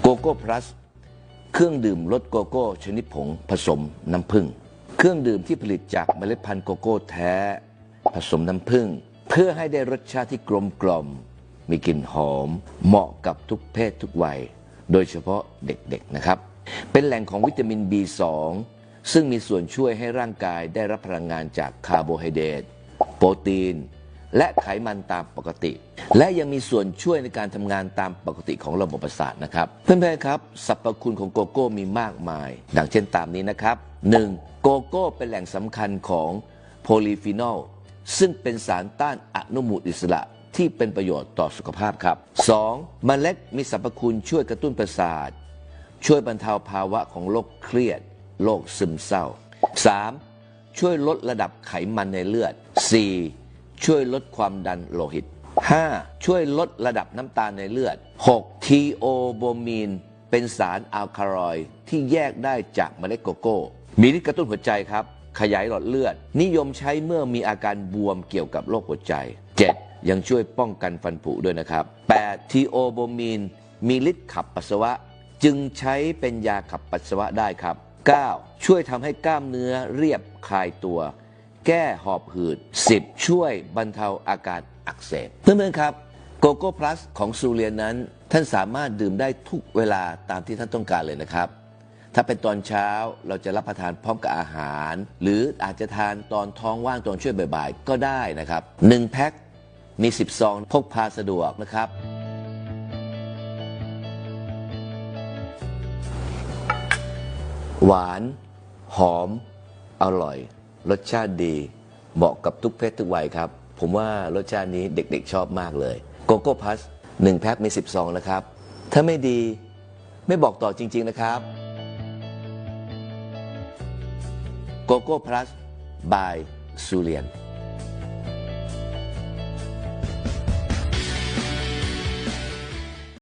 โกโก้พลัสเครื่องดื่มรสโกโก้ชนิดผงผสมน้ำผึ้งเครื่องดื่มที่ผลิตจากเมล็ดพันธุ์โกโก้แท้ ผสมน้ำผึ้งเพื่อให้ได้รสชาติที่กลมกล่อม มีกลิ่นหอม เหมาะกับทุกเพศทุกวัย โดยเฉพาะเด็กๆนะครับ เป็นแหล่งของวิตามิน B2 ซึ่งมีส่วนช่วยให้ร่างกายได้รับพลังงานจากคาร์โบไฮเดรตโปรตีน และไขมันตามปกติ และยังมีส่วนช่วยในการทำงานตามปกติของระบบประสาทนะครับ เพื่อนๆครับสรรพคุณของโกโก้มีมากมาย ดังเช่นตามนี้นะครับ 1. โกโก้เป็นแหล่งสำคัญของโพลีฟีนอลซึ่งเป็นสารต้านอนุมูลอิสระที่เป็นประโยชน์ต่อสุขภาพครับ 2. เมล็ดมีสรรพคุณช่วยกระตุ้นประสาท ช่วยบรรเทาภาวะของโรคเครียดโรคซึมเศร้า 3. ช่วยลดระดับไขมันในเลือด 4. ช่วยลดความดันโลหิต 5. ช่วยลดระดับน้ำตาลในเลือด 6. ทีโอโบมีน เป็นสารอัลคาลอยที่แยกได้จากเมล็ดโกโก้ มีฤทธิ์กระตุ้นหัวใจครับ ขยายหลอดเลือด นิยมใช้เมื่อมีอาการบวมเกี่ยวกับโรคหัวใจ 7. ยังช่วยป้องกันฟันผุด้วยนะครับ 8. ทีโอโบมีน มีฤทธิ์ขับปัสสาวะ จึงใช้เป็นยาขับปัสสาวะได้ครับ 9. ช่วยทำให้กล้ามเนื้อเรียบคลายตัว แก้หอบหืด 10. ช่วยบรรเทาอาการอักเสบเพื่อนๆครับโกโก้พลัสของซูเรียนนั้น ท่านสามารถดื่มได้ทุกเวลาตามที่ท่านต้องการเลยนะครับ ถ้าเป็นตอนเช้าเราจะรับประทานพร้อมกับอาหาร หรืออาจจะทานตอนท้องว่างตอนช่วงบ่ายๆ ก็ได้นะครับ1แพ็คมี 10 ซองพกพาสะดวกนะครับหวาน หอม อร่อย รสชาติดีเหมาะกับทุกเพศทุกวัยครับ ผมว่ารสชาตินี้เด็กๆชอบมากเลยโกโก้พัสหนึ่งแพ็คมี10ซองนะครับ ถ้าไม่ดีไม่บอกต่อจริง ๆนะครับโกโก้พลัสบายซูเลียน